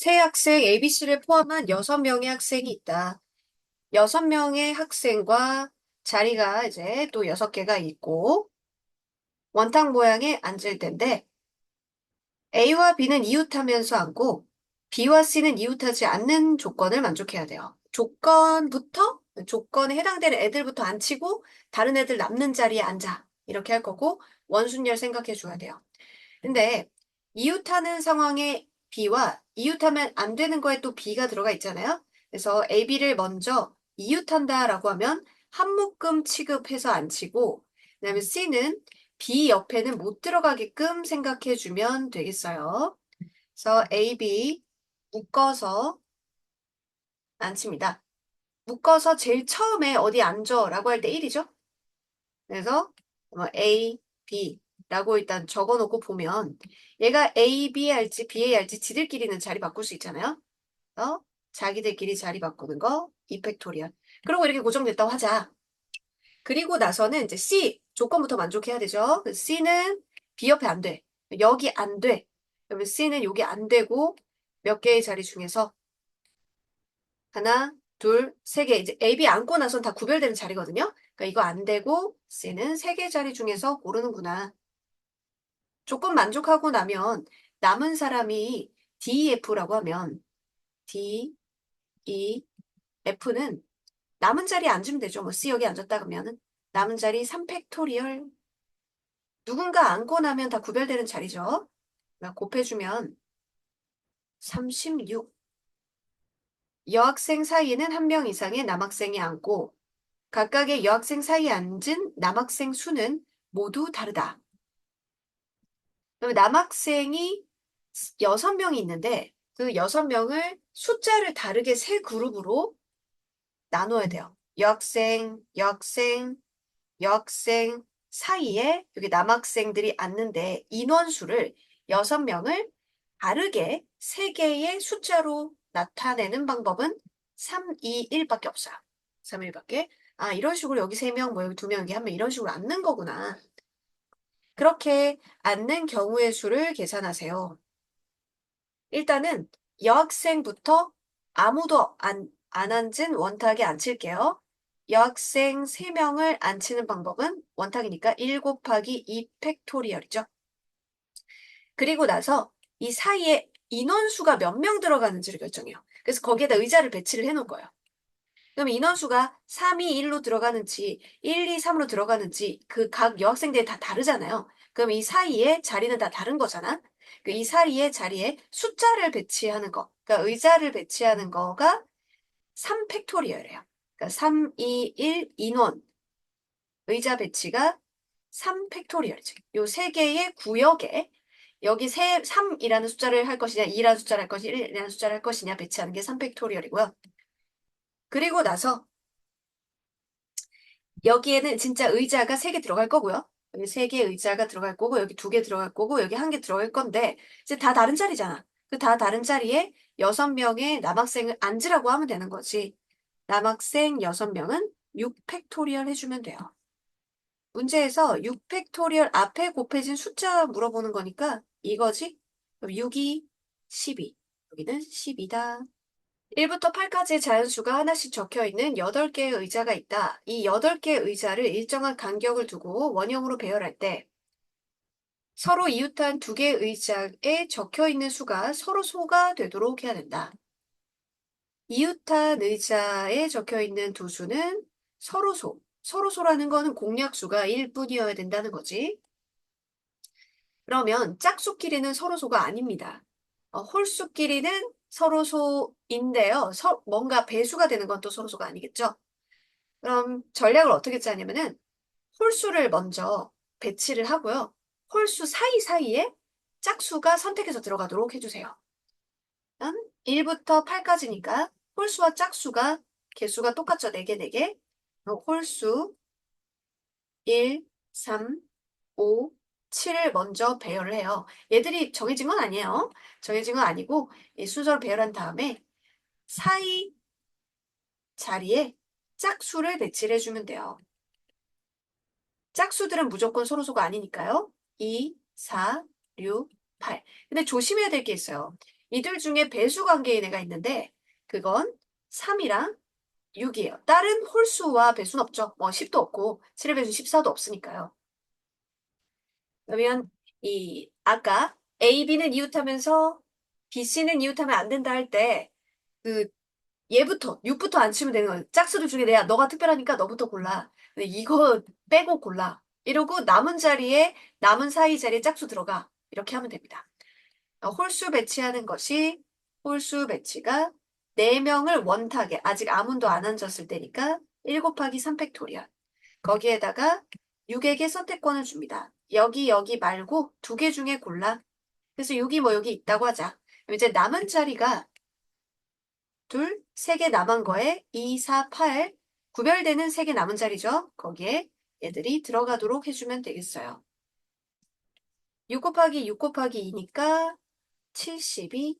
세 학생 ABC를 포함한 6명의 학생이 있다. 6명의 학생과 자리가 이제 또 6개가 있고 원탁 모양에 앉을 텐데 A와 B는 이웃하면서 앉고 B와 C는 이웃하지 않는 조건을 만족해야 돼요. 조건부터 조건에 해당되는 애들부터 앉히고 다른 애들 남는 자리에 앉아. 이렇게 할 거고 원순열 생각해 줘야 돼요. 근데 이웃하는 상황에 B와 이웃하면 안 되는 거에 또 B가 들어가 있잖아요. 그래서 A, B를 먼저 이웃한다라고 하면 한 묶음 취급해서 앉히고 그다음에 C는 B 옆에는 못 들어가게끔 생각해 주면 되겠어요. 그래서 A, B 묶어서 앉힙니다. 묶어서 제일 처음에 어디 앉아라고 할 때 1이죠. 그래서 뭐 A, B 라고 일단 적어놓고 보면 얘가 A, B 할지 B, A 할지 지들끼리는 자리 바꿀 수 있잖아요. 어? 자기들끼리 자리 바꾸는 거 이펙토리얼. 그리고 이렇게 고정됐다고 하자. 그리고 나서는 이제 C 조건부터 만족해야 되죠. 그 C는 B 옆에 안 돼. 여기 안 돼. 그러면 C는 여기 안 되고 몇 개의 자리 중에서 하나, 둘, 세 개. 이제 A, B 앉고 나선 다 구별되는 자리거든요. 그러니까 이거 안 되고 C는 세 개 자리 중에서 고르는구나. 조건 만족하고 나면 남은 사람이 D, F라고 하면 D, E, F는 남은 자리에 앉으면 되죠. 뭐 C 여기 앉았다 그러면은 남은 자리 3팩토리얼 누군가 앉고 나면 다 구별되는 자리죠. 곱해주면 36 여학생 사이에는 한 명 이상의 남학생이 앉고 각각의 여학생 사이에 앉은 남학생 수는 모두 다르다. 남학생이 여섯 명이 있는데 그 여섯 명을 숫자를 다르게 세 그룹으로 나눠야 돼요. 여학생, 여학생, 여학생 사이에 여기 남학생들이 앉는데 인원수를 여섯 명을 다르게 세 개의 숫자로 나타내는 방법은 3, 2, 1밖에 없어요. 3, 1밖에. 아, 이런 식으로 여기 세 명, 뭐 여기 두 명, 여기 한명 이런 식으로 앉는 거구나. 그렇게 앉는 경우의 수를 계산하세요. 일단은 여학생부터 아무도 안, 안 앉은 원탁에 앉힐게요. 여학생 3명을 앉히는 방법은 원탁이니까 1 곱하기 2 팩토리얼이죠. 그리고 나서 이 사이에 인원수가 몇 명 들어가는지를 결정해요. 그래서 거기에다 의자를 배치를 해놓은 거예요. 그럼 인원수가 3, 2, 1로 들어가는지 1, 2, 3으로 들어가는지 그 각 여학생들이 다 다르잖아요. 그럼 이 사이에 자리는 다 다른 거잖아. 그이 사이에 자리에 숫자를 배치하는 거, 그러니까 의자를 배치하는 거가 3팩토리얼이에요. 그러니까 3, 2, 1 인원 의자 배치가 3팩토리얼이죠. 요 세 개의 구역에 여기 세, 3이라는 숫자를 할 것이냐, 2라는 숫자를 할 것이냐, 1이라는 숫자를 할 것이냐 배치하는 게 3팩토리얼이고요. 그리고 나서 여기에는 진짜 의자가 세 개 들어갈 거고요. 여기 세 개 의자가 들어갈 거고, 여기 두 개 들어갈 거고, 여기 한 개 들어갈 건데, 이제 다 다른 자리잖아. 그 다 다른 자리에 여섯 명의 남학생을 앉으라고 하면 되는 거지. 남학생 여섯 명은 6팩토리얼 해주면 돼요. 문제에서 6팩토리얼 앞에 곱해진 숫자 물어보는 거니까 이거지? 그럼 6이 12. 여기는 10이다. 1부터 8까지의 자연수가 하나씩 적혀 있는 8개의 의자가 있다. 이 8개의 의자를 일정한 간격을 두고 원형으로 배열할 때 서로 이웃한 두 개의 의자에 적혀 있는 수가 서로 소가 되도록 해야 된다. 이웃한 의자에 적혀 있는 두 수는 서로 소. 서로 소라는 거는 공약수가 1뿐이어야 된다는 거지. 그러면 짝수끼리는 서로 소가 아닙니다. 어, 홀수끼리는 서로 소인데요. 서, 뭔가 배수가 되는 건 또 서로 소가 아니겠죠? 그럼 전략을 어떻게 짜냐면은 홀수를 먼저 배치를 하고요. 홀수 사이사이에 짝수가 선택해서 들어가도록 해주세요. 1부터 8까지니까 홀수와 짝수가 개수가 똑같죠? 4개, 4개. 홀수 1, 3, 5, 7을 먼저 배열을 해요. 얘들이 정해진 건 아니에요. 정해진 건 아니고 이 순서를 배열한 다음에 사이 자리에 짝수를 배치를 해주면 돼요. 짝수들은 무조건 서로소가 아니니까요. 2, 4, 6, 8. 근데 조심해야 될 게 있어요. 이들 중에 배수 관계인 애가 있는데 그건 3이랑 6이에요. 다른 홀수와 배수는 없죠. 뭐 10도 없고 7의 배수 14도 없으니까요. 그러면 이 아까 A, B는 이웃하면서 B, C는 이웃하면 안 된다 할 때 그 얘부터 6부터 안 치면 되는 거예요. 짝수들 중에 내가 너가 특별하니까 너부터 골라. 근데 이거 빼고 골라. 이러고 남은 자리에 남은 사이 자리에 짝수 들어가. 이렇게 하면 됩니다. 어, 홀수 배치하는 것이 홀수 배치가 4명을 원탁에 아직 아문도 안 앉았을 때니까 1 곱하기 3 팩토리얼. 거기에다가 6에게 선택권을 줍니다. 여기 여기 말고 두 개 중에 골라. 그래서 여기 뭐 여기 있다고 하자. 이제 남은 자리가 둘, 세 개 남은 거에 2, 4, 8 구별되는 세 개 남은 자리죠. 거기에 얘들이 들어가도록 해주면 되겠어요. 6 곱하기 6 곱하기 2니까 72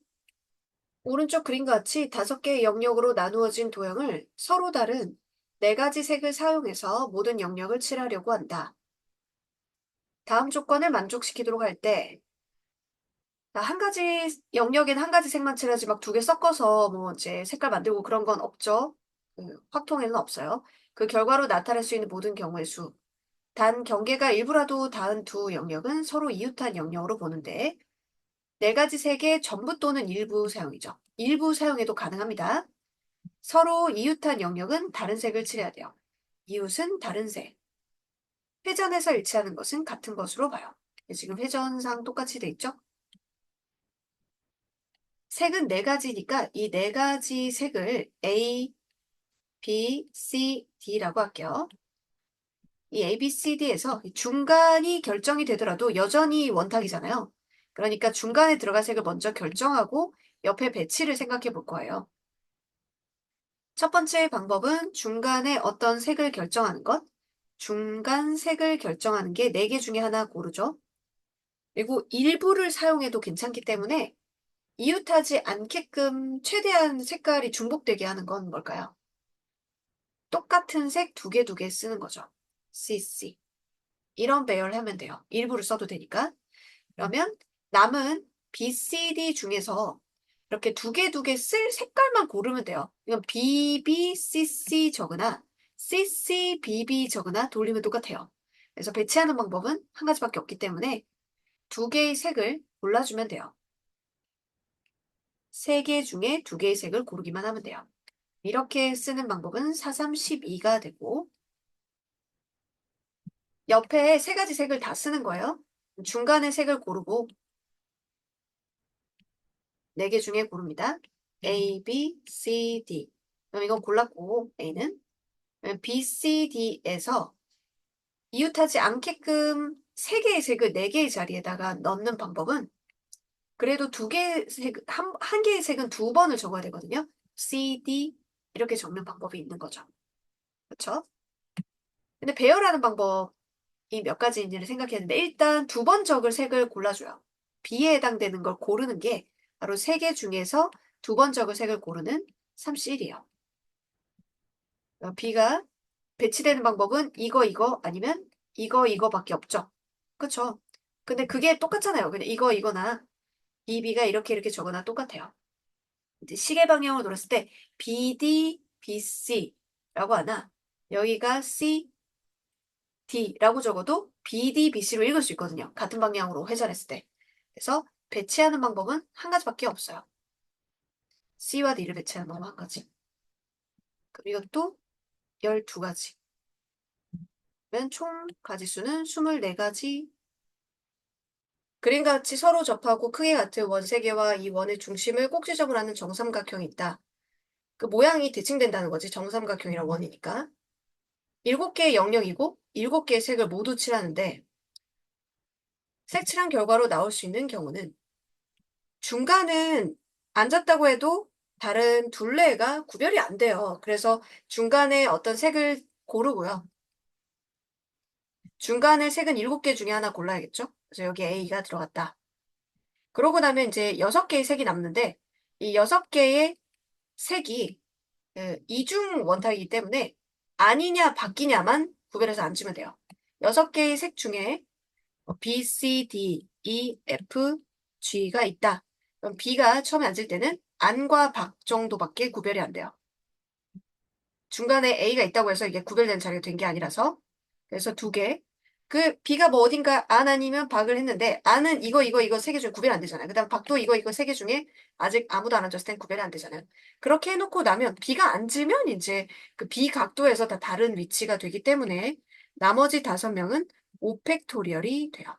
오른쪽 그림과 같이 다섯 개의 영역으로 나누어진 도형을 서로 다른 네 가지 색을 사용해서 모든 영역을 칠하려고 한다. 다음 조건을 만족시키도록 할 때, 한 가지 영역엔 한 가지 색만 칠하지 막 두 개 섞어서 뭐 이제 색깔 만들고 그런 건 없죠. 그 확통에는 없어요. 그 결과로 나타날 수 있는 모든 경우의 수. 단 경계가 일부라도 닿은 두 영역은 서로 이웃한 영역으로 보는데 네 가지 색의 전부 또는 일부 사용이죠. 일부 사용해도 가능합니다. 서로 이웃한 영역은 다른 색을 칠해야 돼요. 이웃은 다른 색. 회전해서 일치하는 것은 같은 것으로 봐요. 지금 회전상 똑같이 돼 있죠? 색은 네 가지니까 이 네 가지 색을 A, B, C, D라고 할게요. 이 A, B, C, D에서 중간이 결정이 되더라도 여전히 원탁이잖아요. 그러니까 중간에 들어갈 색을 먼저 결정하고 옆에 배치를 생각해 볼 거예요. 첫 번째 방법은 중간에 어떤 색을 결정하는 것. 중간 색을 결정하는 게 네 개 중에 하나 고르죠. 그리고 일부를 사용해도 괜찮기 때문에 이웃하지 않게끔 최대한 색깔이 중복되게 하는 건 뭘까요? 똑같은 색 두 개 두 개 쓰는 거죠. CC. 이런 배열을 하면 돼요. 일부를 써도 되니까. 그러면 남은 B, C, D 중에서 이렇게 두 개 두 개 쓸 색깔만 고르면 돼요. 이건 B, B, C, C 적으나 C, C, B, B 적으나 돌리면 똑같아요. 그래서 배치하는 방법은 한 가지밖에 없기 때문에 두 개의 색을 골라주면 돼요. 세 개 중에 두 개의 색을 고르기만 하면 돼요. 이렇게 쓰는 방법은 4, 3, 12가 되고 옆에 세 가지 색을 다 쓰는 거예요. 중간에 색을 고르고 네 개 중에 고릅니다. A, B, C, D. 그럼 이건 골랐고 A는 B, C, D에서 이웃하지 않게끔 세 개의 색을 네 개의 자리에다가 넣는 방법은 그래도 두 개의 색, 한, 한 개의 색은 두 번을 적어야 되거든요. C, D 이렇게 적는 방법이 있는 거죠. 그렇죠? 근데 배열하는 방법이 몇 가지인지를 생각했는데 일단 두 번 적을 색을 골라줘요. B에 해당되는 걸 고르는 게 바로 세 개 중에서 두 번 적을 색을 고르는 3C이에요. B가 배치되는 방법은 이거 이거 아니면 이거 이거밖에 없죠. 그쵸? 근데 그게 똑같잖아요. 그냥 이거 이거나 B, B가 이렇게 이렇게 적어나 똑같아요. 이제 시계 방향으로 돌았을 때 BD, BC라고 하나 여기가 C, D라고 적어도 BD, BC로 읽을 수 있거든요. 같은 방향으로 회전했을 때. 그래서 배치하는 방법은 한 가지밖에 없어요. C와 D를 배치하는 방법 한 가지. 그럼 이것도 12가지. 그러면 총 가지수는 24가지. 그림과 같이 서로 접하고 크게 같은 원세 개와 이 원의 중심을 꼭 지점으로 하는 정삼각형이 있다. 그 모양이 대칭된다는 거지. 정삼각형이랑 원이니까. 7개의 영역이고 7개의 색을 모두 칠하는데 색칠한 결과로 나올 수 있는 경우는 중간은 앉았다고 해도 다른 둘레가 구별이 안 돼요. 그래서 중간에 어떤 색을 고르고요. 중간에 색은 7개 중에 하나 골라야겠죠? 그래서 여기 A가 들어갔다. 그러고 나면 이제 6개의 색이 남는데 이 6개의 색이 그 이중 원탁이기 때문에 아니냐 바뀌냐만 구별해서 앉으면 돼요. 6개의 색 중에 B, C, D, E, F, G가 있다. 그럼 B가 처음에 앉을 때는 안과 밖 정도밖에 구별이 안 돼요. 중간에 A가 있다고 해서 이게 구별된 자리가 된 게 아니라서 그래서 두 개. 그 B가 뭐 어딘가 안 아니면 밖을 했는데 안은 이거 이거 이거 세 개 중에 구별이 안 되잖아요. 그다음 밖도 이거 이거 세 개 중에 아직 아무도 안 앉았을 땐 구별이 안 되잖아요. 그렇게 해놓고 나면 B가 앉으면 이제 그 B 각도에서 다 다른 위치가 되기 때문에 나머지 다섯 명은 오펙토리얼이 돼요.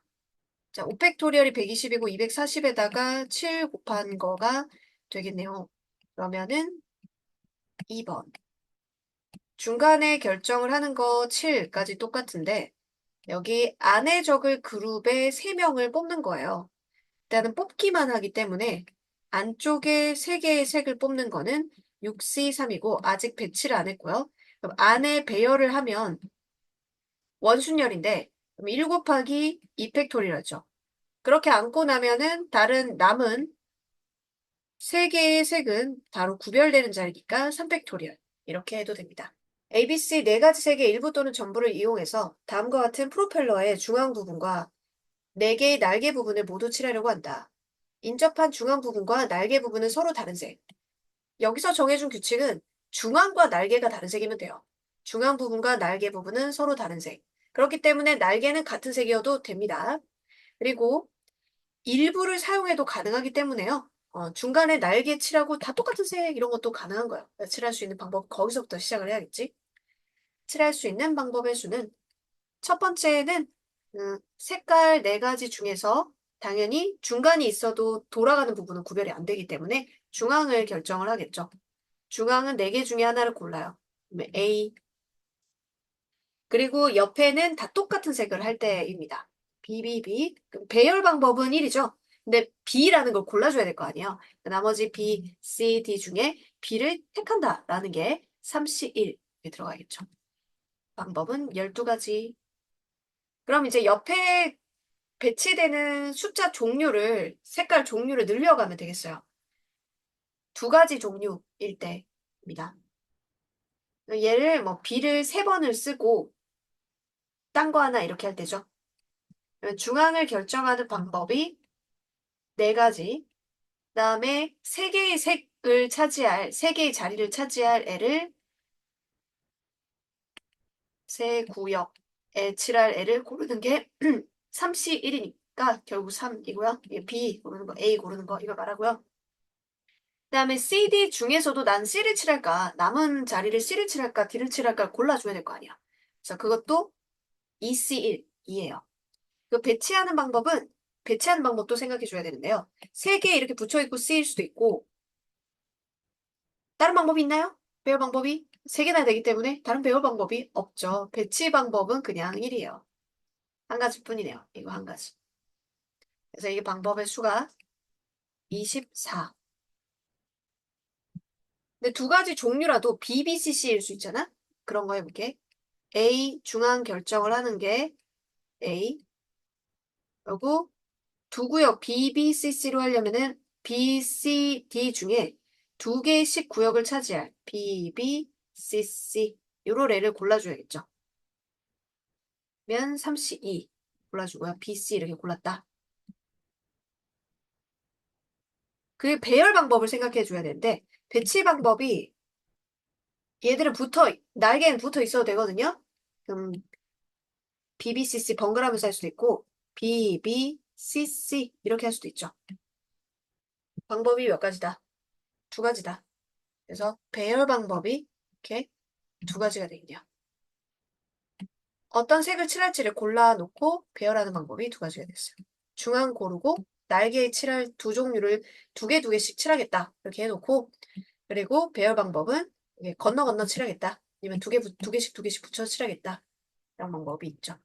자, 오펙토리얼이 120이고 240에다가 7 곱한 거가 되겠네요. 그러면은 2번. 중간에 결정을 하는 거 7까지 똑같은데 여기 안에 적을 그룹에 3명을 뽑는 거예요. 일단은 뽑기만 하기 때문에 안쪽에 3개의 색을 뽑는 거는 6C3이고 아직 배치를 안 했고요. 그럼 안에 배열을 하면 원순열인데 그럼 1 곱하기 2팩토리얼이죠. 그렇게 안고 나면은 다른 남은 3개의 색은 바로 구별되는 자리니까 3팩토리얼 이렇게 해도 됩니다. ABC 네 가지 색의 일부 또는 전부를 이용해서 다음과 같은 프로펠러의 중앙 부분과 네 개의 날개 부분을 모두 칠하려고 한다. 인접한 중앙 부분과 날개 부분은 서로 다른 색. 여기서 정해준 규칙은 중앙과 날개가 다른 색이면 돼요. 중앙 부분과 날개 부분은 서로 다른 색. 그렇기 때문에 날개는 같은 색이어도 됩니다. 그리고 일부를 사용해도 가능하기 때문에요. 어, 중간에 날개 칠하고 다 똑같은 색 이런 것도 가능한 거예요. 칠할 수 있는 방법 거기서부터 시작을 해야겠지. 칠할 수 있는 방법의 수는 첫 번째는 음, 색깔 네 가지 중에서 당연히 중간이 있어도 돌아가는 부분은 구별이 안 되기 때문에 중앙을 결정을 하겠죠. 중앙은 네 개 중에 하나를 골라요. A 그리고 옆에는 다 똑같은 색을 할 때입니다. B, B, B. 배열 방법은 1이죠. 근데 B라는 걸 골라줘야 될 거 아니에요. 나머지 B, C, D 중에 B를 택한다라는 게 3C1에 들어가겠죠. 방법은 12가지. 그럼 이제 옆에 배치되는 숫자 종류를, 색깔 종류를 늘려가면 되겠어요. 두 가지 종류일 때입니다. 얘를 뭐 B를 세 번을 쓰고 딴 거 하나 이렇게 할 때죠. 중앙을 결정하는 방법이 네 가지. 그다음에 세 개의 색을 차지할, 세 개의 자리를 차지할 애를 세 구역에 칠할 애를 고르는 게 3C 1이니까 결국 3이고요. 이게 B 고르는 거, A 고르는 거 이거 말하고요. 그 다음에 C, D 중에서도 난 C를 칠할까, 남은 자리를 C를 칠할까, D를 칠할까 골라줘야 될 거 아니야. 그래서 그것도 EC1, 이에요. 그 배치하는 방법은 배치하는 방법도 생각해 줘야 되는데요. 세 개 이렇게 붙여 있고 C일 수도 있고 다른 방법이 있나요? 배열 방법이 세 개나 되기 때문에 다른 배열 방법이 없죠. 배치 방법은 그냥 1이에요. 한 가지 뿐이네요. 이거 한 가지. 그래서 이게 방법의 수가 24. 근데 두 가지 종류라도 BBCC일 수 있잖아? 그런 거 해볼게. A 중앙 결정을 하는 게 A 그리고 두 구역 BBCC로 하려면은 BCD 중에 두 개씩 구역을 차지할 BBCC 요런 애를 골라줘야겠죠. 면 32 골라주고요. BC 이렇게 골랐다. 그 배열 방법을 생각해 줘야 되는데 배치 방법이 얘들은 붙어 날개는 붙어 있어도 되거든요. 그럼 BBCC 번갈아가면서 할 수도 있고 BBCC 이렇게 할 수도 있죠. 방법이 몇 가지다? 두 가지다. 그래서 배열 방법이 이렇게 두 가지가 되겠네요. 어떤 색을 칠할지를 골라놓고 배열하는 방법이 두 가지가 됐어요. 중앙 고르고 날개에 칠할 두 종류를 두 개 두 개씩 칠하겠다. 이렇게 해놓고 그리고 배열 방법은 건너 건너 칠하겠다. 아니면 두 개, 두 개씩 두 개씩 붙여 칠하겠다. 이런 방법이 있죠.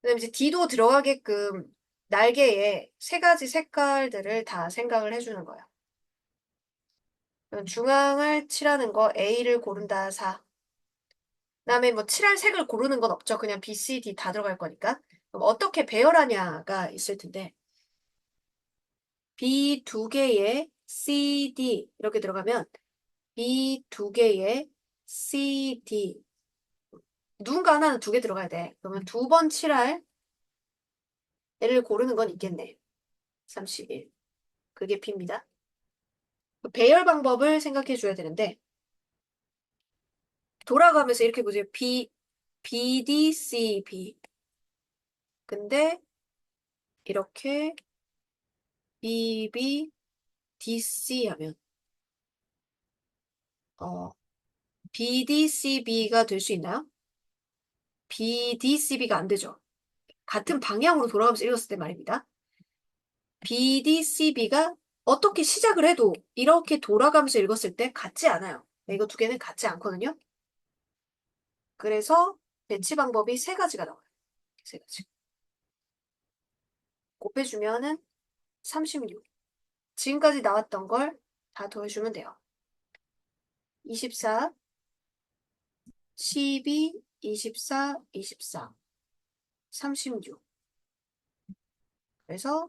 그 다음에 이제 D도 들어가게끔 날개에 세 가지 색깔들을 다 생각을 해주는 거예요. 중앙을 칠하는 거 A를 고른다 4. 그다음에 뭐 칠할 색을 고르는 건 없죠. 그냥 B, C, D 다 들어갈 거니까. 그럼 어떻게 배열하냐가 있을 텐데 B 두 개에 C, D 이렇게 들어가면 B 두 개에 C, D 누군가 하나는 두 개 들어가야 돼. 그러면 두 번 칠할 애를 고르는 건 있겠네. 31. 그게 B입니다. 배열 방법을 생각해 줘야 되는데 돌아가면서 이렇게 보세요. B, B, D, C, B. 근데 이렇게 B, B, D, C 하면 어, B, D, C, B가 될 수 있나요? B, D, C, B가 안 되죠. 같은 방향으로 돌아가면서 읽었을 때 말입니다. B, D, C, B가 어떻게 시작을 해도 이렇게 돌아가면서 읽었을 때 같지 않아요. 이거 두 개는 같지 않거든요. 그래서 배치 방법이 세 가지가 나와요. 세 가지. 곱해주면은 36. 지금까지 나왔던 걸 다 더해주면 돼요. 24, 12, 24, 24, 36. 그래서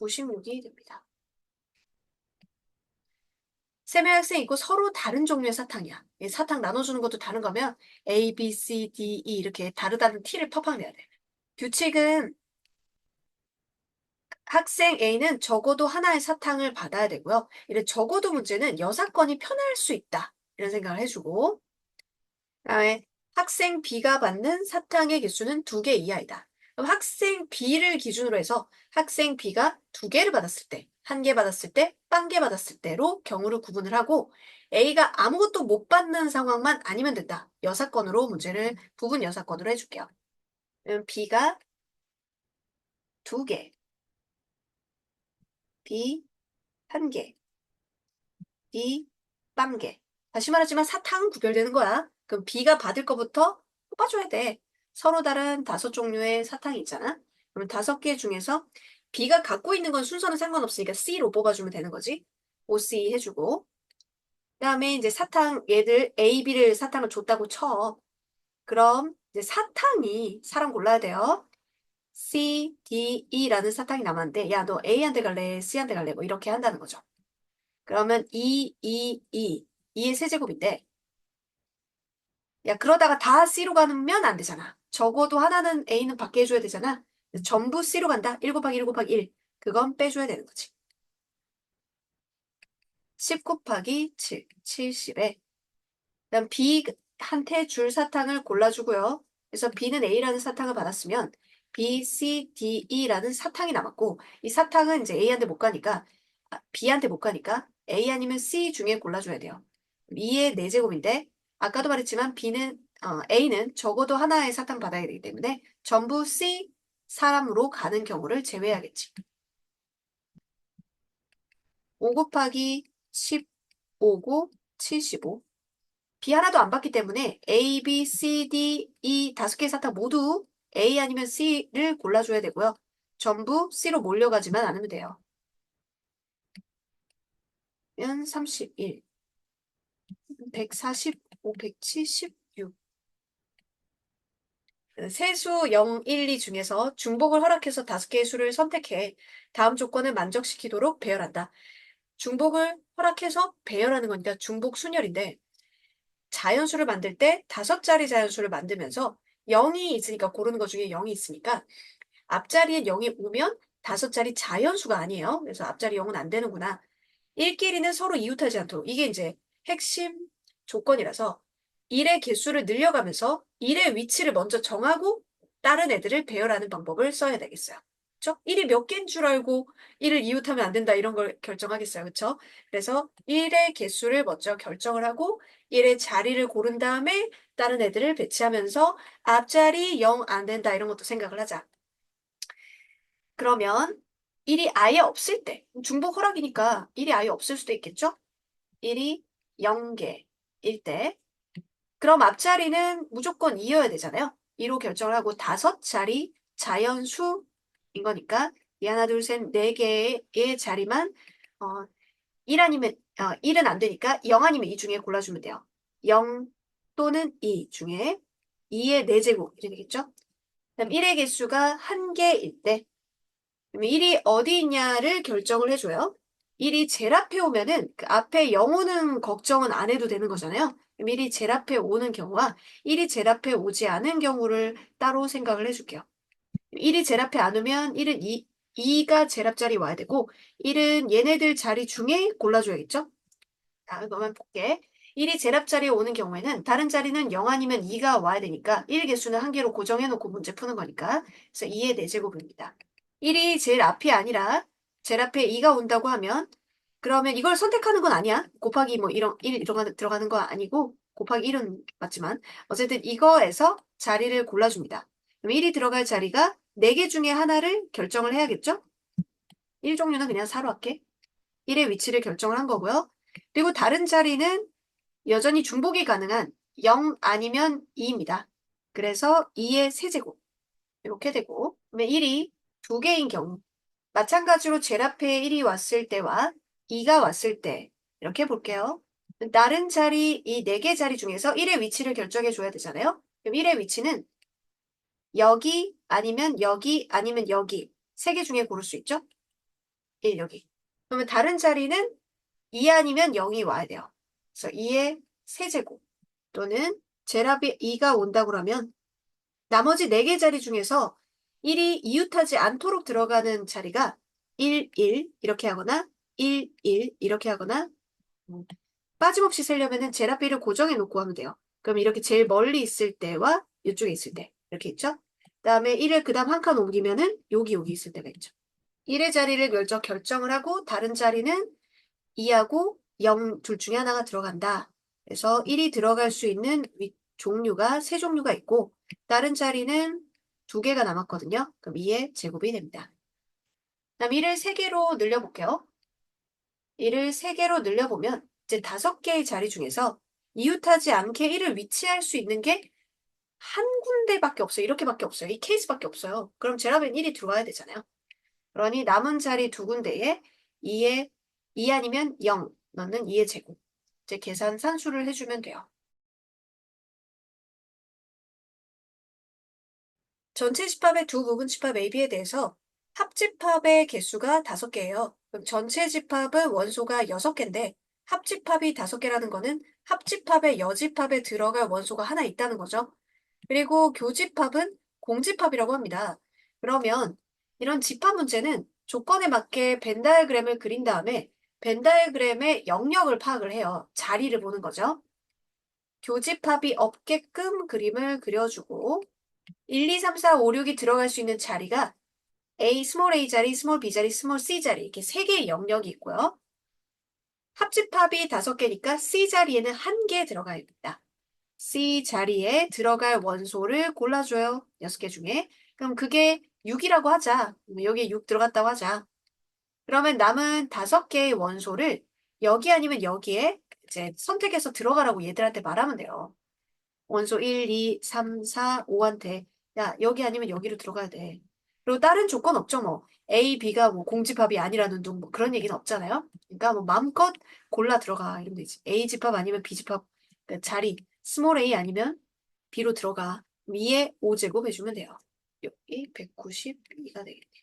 96이 됩니다. 세 명의 학생이 있고 서로 다른 종류의 사탕이야. 이 사탕 나눠주는 것도 다른 거면 A, B, C, D, E 이렇게 다르다는 T를 팍팍 내야 돼. 규칙은 학생 A는 적어도 하나의 사탕을 받아야 되고요. 이런 적어도 문제는 여사건이 편할 수 있다. 이런 생각을 해주고 그다음에 학생 B가 받는 사탕의 개수는 두 개 이하이다. 그럼 학생 B를 기준으로 해서 학생 B가 두 개를 받았을 때, 한 개 받았을 때, 빵 개 받았을 때로 경우를 구분을 하고 A가 아무것도 못 받는 상황만 아니면 된다. 여사건으로 문제를 부분 여사건으로 해줄게요. B가 두 개, B 한 개, B 빵 개. 다시 말하지만 사탕은 구별되는 거야. 그럼 B가 받을 거부터 뽑아줘야 돼. 서로 다른 다섯 종류의 사탕이 있잖아. 그럼 다섯 개 중에서 B가 갖고 있는 건 순서는 상관없으니까 C로 뽑아주면 되는 거지. OC 해주고. 그 다음에 이제 사탕 얘들 A, B를 사탕을 줬다고 쳐. 그럼 이제 사탕이 사람 골라야 돼요. C, D, E라는 사탕이 남았는데 야 너 A한테 갈래? C한테 갈래? 뭐 이렇게 한다는 거죠. 그러면 E, E, E. 2의 세제곱인데 야 그러다가 다 C로 가면 안 되잖아. 적어도 하나는 A는 받게 해줘야 되잖아. 전부 C로 간다. 1 곱하기 1 곱하기 1. 그건 빼줘야 되는 거지. 10 곱하기 7. 70에 그다음 B한테 줄 사탕을 골라주고요. 그래서 B는 A라는 사탕을 받았으면 B, C, D, E라는 사탕이 남았고 이 사탕은 이제 A한테 못 가니까 아, B한테 못 가니까 A 아니면 C 중에 골라줘야 돼요. 2의 4제곱인데 아까도 말했지만 B는 어, A는 적어도 하나의 사탕 받아야 되기 때문에 전부 C 사람으로 가는 경우를 제외하겠지. 5 곱하기 15고 75 B 하나도 안 받기 때문에 A, B, C, D, E 다섯 개의 사탕 모두 A 아니면 C를 골라줘야 되고요. 전부 C로 몰려가지만 않으면 돼요. 면 31, 145, 176. 세수 0, 1, 2 중에서 중복을 허락해서 다섯 개의 수를 선택해 다음 조건을 만족시키도록 배열한다. 중복을 허락해서 배열하는 거니까 중복 순열인데 자연수를 만들 때 다섯 자리 자연수를 만들면서 0이 있으니까 고르는 것 중에 0이 있으니까 앞자리에 0이 오면 다섯 자리 자연수가 아니에요. 그래서 앞자리 0은 안 되는구나. 1끼리는 서로 이웃하지 않도록 이게 이제 핵심 조건이라서 1의 개수를 늘려가면서 1의 위치를 먼저 정하고 다른 애들을 배열하는 방법을 써야 되겠어요. 그렇죠? 1이 몇 개인 줄 알고 1을 이웃하면 안 된다 이런 걸 결정하겠어요. 그렇죠? 그래서 1의 개수를 먼저 결정을 하고 1의 자리를 고른 다음에 다른 애들을 배치하면서 앞자리 0 안 된다 이런 것도 생각을 하자. 그러면 1이 아예 없을 때 중복 허락이니까 1이 아예 없을 수도 있겠죠? 1이 0개 일 때 그럼 앞자리는 무조건 2여야 되잖아요. 2로 결정을 하고 다섯 자리 자연수인 거니까 이 하나 둘 셋 네 개의 자리만 어, 1 아니면 어, 1은 안 되니까 0 아니면 2 중에 골라주면 돼요. 0 또는 2 중에 2의 4제곱 이렇게 되겠죠? 그다음 1의 개수가 1개일 때 그러면 1이 어디 있냐를 결정을 해줘요. 1이 제일 앞에 오면은 그 앞에 0 오는 걱정은 안 해도 되는 거잖아요. 1이 제일 앞에 오는 경우와 1이 제일 앞에 오지 않은 경우를 따로 생각을 해줄게요. 1이 제일 앞에 안 오면 1은 2, 2가 제랍 자리 와야 되고 1은 얘네들 자리 중에 골라줘야겠죠? 자, 이거만 볼게. 1이 제랍 자리에 오는 경우에는 다른 자리는 0 아니면 2가 와야 되니까 1 개수는 한 개로 고정해놓고 문제 푸는 거니까 그래서 2의 4제곱입니다. 1이 제일 앞이 아니라 제일 앞에 2가 온다고 하면 그러면 이걸 선택하는 건 아니야. 곱하기 뭐 이런 1 들어가는, 들어가는 거 아니고 곱하기 1은 맞지만 어쨌든 이거에서 자리를 골라줍니다. 그럼 1이 들어갈 자리가 4개 중에 하나를 결정을 해야겠죠? 1 종류는 그냥 4로 할게. 1의 위치를 결정을 한 거고요. 그리고 다른 자리는 여전히 중복이 가능한 0 아니면 2입니다. 그래서 2의 세제곱 이렇게 되고 그러면 1이 두 개인 경우 마찬가지로 제일 앞에 1이 왔을 때와 2가 왔을 때 이렇게 볼게요. 다른 자리 이 네 개 자리 중에서 1의 위치를 결정해 줘야 되잖아요. 그럼 1의 위치는 여기 아니면 여기 아니면 여기 세 개 중에 고를 수 있죠? 1 여기. 그러면 다른 자리는 2 아니면 0이 와야 돼요. 그래서 2의 세제곱 또는 제랍이 2가 온다고 그러면 나머지 4개 자리 중에서 1이 이웃하지 않도록 들어가는 자리가 1, 1 이렇게 하거나 1, 1 이렇게 하거나 음, 빠짐없이 세려면은 제랍비를 고정해 놓고 하면 돼요. 그럼 이렇게 제일 멀리 있을 때와 이쪽에 있을 때 이렇게 있죠? 그다음에 1을 그 다음 한 칸 옮기면은 여기 여기 있을 때가 있죠. 1의 자리를 결정, 결정을 하고 다른 자리는 2하고 0 둘 중에 하나가 들어간다. 그래서 1이 들어갈 수 있는 위- 종류가 세 종류가 있고 다른 자리는 두 개가 남았거든요. 그럼 2의 제곱이 됩니다. 그다음 1을 세 개로 늘려볼게요. 1을 세 개로 늘려보면 이제 다섯 개의 자리 중에서 이웃하지 않게 1을 위치할 수 있는 게 한 군데밖에 없어요. 이렇게밖에 없어요. 이 케이스밖에 없어요. 그럼 제라벤 1이 들어와야 되잖아요. 그러니 남은 자리 두 군데에 2의 2 아니면 0 넣는 2의 제곱. 이제 계산 산수를 해주면 돼요. 전체 집합의 두 부분 집합 AB에 대해서 합집합의 개수가 다섯 개예요. 그럼 전체 집합은 원소가 여섯 개인데 합집합이 다섯 개라는 거는 합집합의 여집합에 들어갈 원소가 하나 있다는 거죠. 그리고 교집합은 공집합이라고 합니다. 그러면 이런 집합 문제는 조건에 맞게 벤 다이어그램을 그린 다음에 벤 다이어그램의 영역을 파악을 해요. 자리를 보는 거죠. 교집합이 없게끔 그림을 그려주고 1, 2, 3, 4, 5, 6이 들어갈 수 있는 자리가 A, 스몰 a 자리, 스몰 b 자리, 스몰 c 자리 이렇게 세 개의 영역이 있고요. 합집합이 다섯 개니까 C 자리에는 한 개 들어가야 됩니다. C 자리에 들어갈 원소를 골라줘요. 여섯 개 중에. 그럼 그게 6이라고 하자. 여기에 6 들어갔다고 하자. 그러면 남은 다섯 개의 원소를 여기 아니면 여기에 이제 선택해서 들어가라고 얘들한테 말하면 돼요. 원소 1, 2, 3, 4, 5한테 야 여기 아니면 여기로 들어가야 돼. 그리고 다른 조건 없죠 뭐 A, B가 뭐 공집합이 아니라는 둥 뭐 그런 얘기는 없잖아요. 그러니까 뭐 마음껏 골라 들어가 이러면 되지. A 집합 아니면 B 집합 그 자리 스몰 a 아니면 B로 들어가. 위에 5제곱 해주면 돼요. 여기 192가 되겠네요.